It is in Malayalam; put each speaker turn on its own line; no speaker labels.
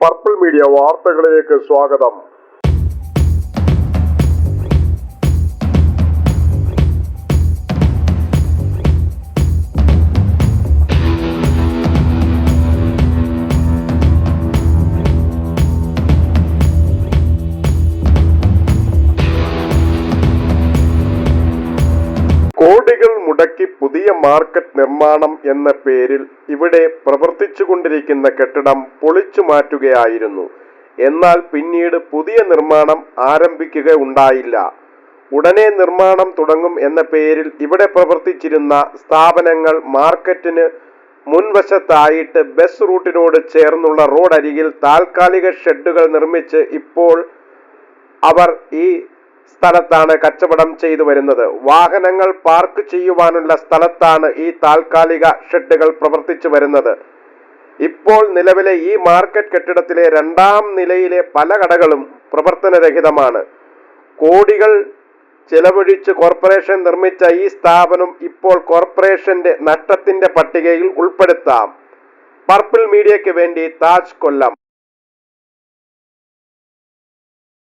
പർപ്പിൾ മീഡിയ വാർത്തകളിലേക്ക് സ്വാഗതം കോടികൾ മുടക്കി പുതിയ മാർക്കറ്റ് നിർമ്മാണം എന്ന പേരിൽ ഇവിടെ പ്രവർത്തിച്ചുകൊണ്ടിരിക്കുന്ന കെട്ടിടം പൊളിച്ചു മാറ്റുകയായിരുന്നു. എന്നാൽ പിന്നീട് പുതിയ നിർമ്മാണം ആരംഭിക്കുക ഉണ്ടായില്ല ഉടനെ നിർമ്മാണം തുടങ്ങും എന്ന പേരിൽ ഇവിടെ പ്രവർത്തിച്ചിരുന്ന സ്ഥാപനങ്ങൾ മാർക്കറ്റിന് മുൻവശത്തായിട്ട് ബസ് റൂട്ടിനോട് ചേർന്നുള്ള റോഡരികിൽ താൽക്കാലിക ഷെഡുകൾ നിർമ്മിച്ച് ഇപ്പോൾ അവർ ഈ സ്ഥലത്താണ് കച്ചവടം ചെയ്തു വരുന്നത്. വാഹനങ്ങൾ പാർക്ക് ചെയ്യുവാനുള്ള സ്ഥലത്താണ് ഈ താൽക്കാലിക ഷെഡുകൾ പ്രവർത്തിച്ചു വരുന്നത്. ഇപ്പോൾ നിലവിലെ ഈ മാർക്കറ്റ് കെട്ടിടത്തിലെ രണ്ടാം നിലയിലെ പല കടകളും പ്രവർത്തനരഹിതമാണ്. കോടികൾ ചെലവഴിച്ച് കോർപ്പറേഷൻ നിർമ്മിച്ച ഈ സ്ഥാപനം ഇപ്പോൾ കോർപ്പറേഷന്റെ നഷ്ടത്തിന്റെ പട്ടികയിൽ ഉൾപ്പെടുത്താം. പർപ്പിൾ മീഡിയയ്ക്ക് വേണ്ടി താജ് കൊല്ലം.